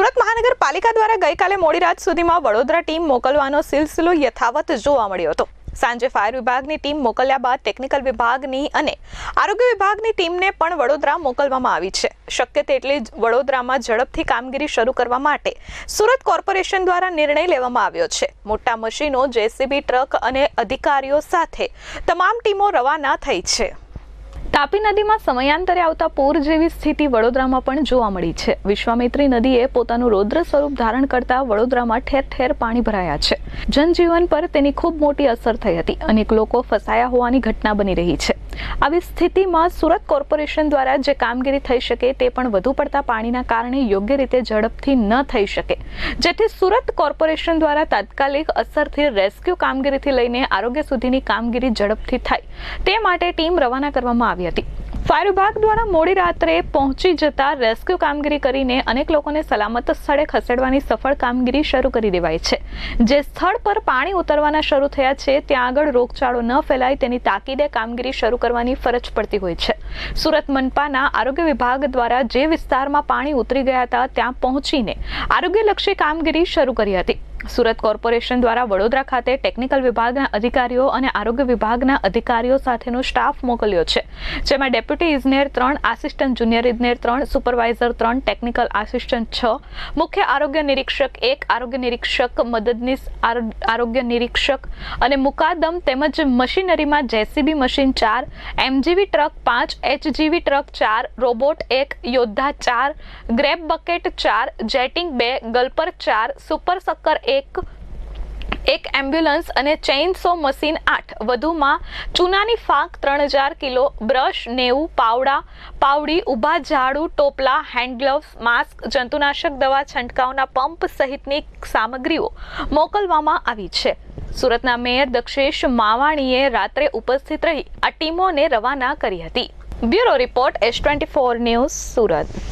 સુરત મહાનગરપાલિકા દ્વારા ગઈકાલે મોડી રાત સુધીમાં વડોદરા ટીમ મોકલવાનો સિલસિલો યથાવત જોવા મળ્યો હતો. સાંજે ફાયર વિભાગની ટીમ મોકલ્યા બાદ ટેકનિકલ વિભાગની અને આરોગ્ય વિભાગની ટીમને પણ વડોદરા મોકલવામાં આવી છે. શક્ય તેટલી વડોદરામાં ઝડપથી કામગીરી શરૂ કરવા માટે સુરત કોર્પોરેશન દ્વારા નિર્ણય લેવામાં આવ્યો છે. મોટા મશીનો, જેસીબી, ટ્રક અને અધિકારીઓ સાથે તમામ ટીમો રવાના થઈ છે. તાપી નદીમાં સમયાંતરે આવતા પૂર જેવી સ્થિતિ વડોદરામાં પણ જોવા મળી છે. વિશ્વામિત્રી નદીએ પોતાનું રૌદ્ર સ્વરૂપ ધારણ કરતા વડોદરામાં ઠેર ઠેર પાણી ભરાયા છે. જનજીવન પર તેની ખૂબ મોટી અસર થઈ હતી અનેક લોકો ફસાયા હોવાની ઘટના બની રહી છે. આવી સ્થિતિમાં સુરત કોર્પોરેશન દ્વારા જે કામગીરી થઈ શકે તે પણ વધુ પડતા પાણીના કારણે યોગ્ય રીતે ઝડપથી ન થઈ શકે. જેથી સુરત કોર્પોરેશન દ્વારા તાત્કાલિક અસરથી રેસ્ક્યુ કામગીરીથી લઈને આરોગ્ય સુધીની કામગીરી ઝડપથી થાય. તે માટે ટીમ રવાના કરવામાં આવી હતી. ફાયર વિભાગ દ્વારા મોડી રાત્રે પહોંચી જતા રેસ્ક્યુ કામગીરી કરીને અનેક લોકોને સલામત સ્થળે ખસેડવાની સફળ કામગીરી શરૂ કરી દેવાઈ છે. જે સ્થળ પર પાણી ઉતરવાના શરૂ થયા છે, ત્યાં આગળ રોગચાળો ન ફેલાય, તેની તાકીદે કામગીરી શરૂ કરવાની ફરજ પડતી હોય છે. સુરત મનપાના આરોગ્ય વિભાગ દ્વારા જે વિસ્તારમાં પાણી ઉતરી ગયા હતા, ત્યાં પહોંચીને આરોગ્યલક્ષી કામગીરી શરૂ કરી હતી. સુરત કોર્પોરેશન દ્વારા વડોદરા ખાતે ટેકનિકલ વિભાગના અધિકારીઓ અને આરોગ્ય વિભાગના અધિકારીઓ સાથેનો સ્ટાફ મોકલ્યો છે, જેમાં ડેપ્યુટી ઇજનેર ત્રણ, આસિસ્ટન્ટ જુનિયર ઇજનેર ત્રણ, સુપરવાઇઝર ત્રણ, ટેકનિકલ આસિસ્ટન્ટ છ, મુખ્ય આરોગ્ય નિરીક્ષક એક, આરોગ્ય નિરીક્ષક મદદનીશ આરોગ્ય નિરીક્ષક અને મુકાદમ તેમજ મશીનરીમાં જેસીબી મશીન ચાર, એમજીવી ટ્રક પાંચ, એચજીવી ટ્રક ચાર, રોબોટ એક, યોદ્ધા ચાર, ગ્રેબ બકેટ ચાર, જેટિંગ બે, ગલ્પર ચાર, સુપર સક્કર એક એક એમ્બ્યુલન્સ અને ચેઇનસો મશીન આઠ. વધુમાં ચૂનાની ફાંક ત્રણ હજાર કિલો, બ્રશ નેવું, પાવડા, પાવડી, ઊભા ઝાડુ, ટોપલા, હેન્ડ ગ્લવ્સ, માસ્ક, જંતુનાશક દવા, છંટકાવના પંપ સહિતની સામગ્રીઓ મોકલવામાં આવી છે. સુરતના મેયર દક્ષેશ માવાણીએ રાત્રે ઉપસ્થિત રહી આ ટીમોને રવાના કરી હતી. Bureau report, S twenty four news, Surat.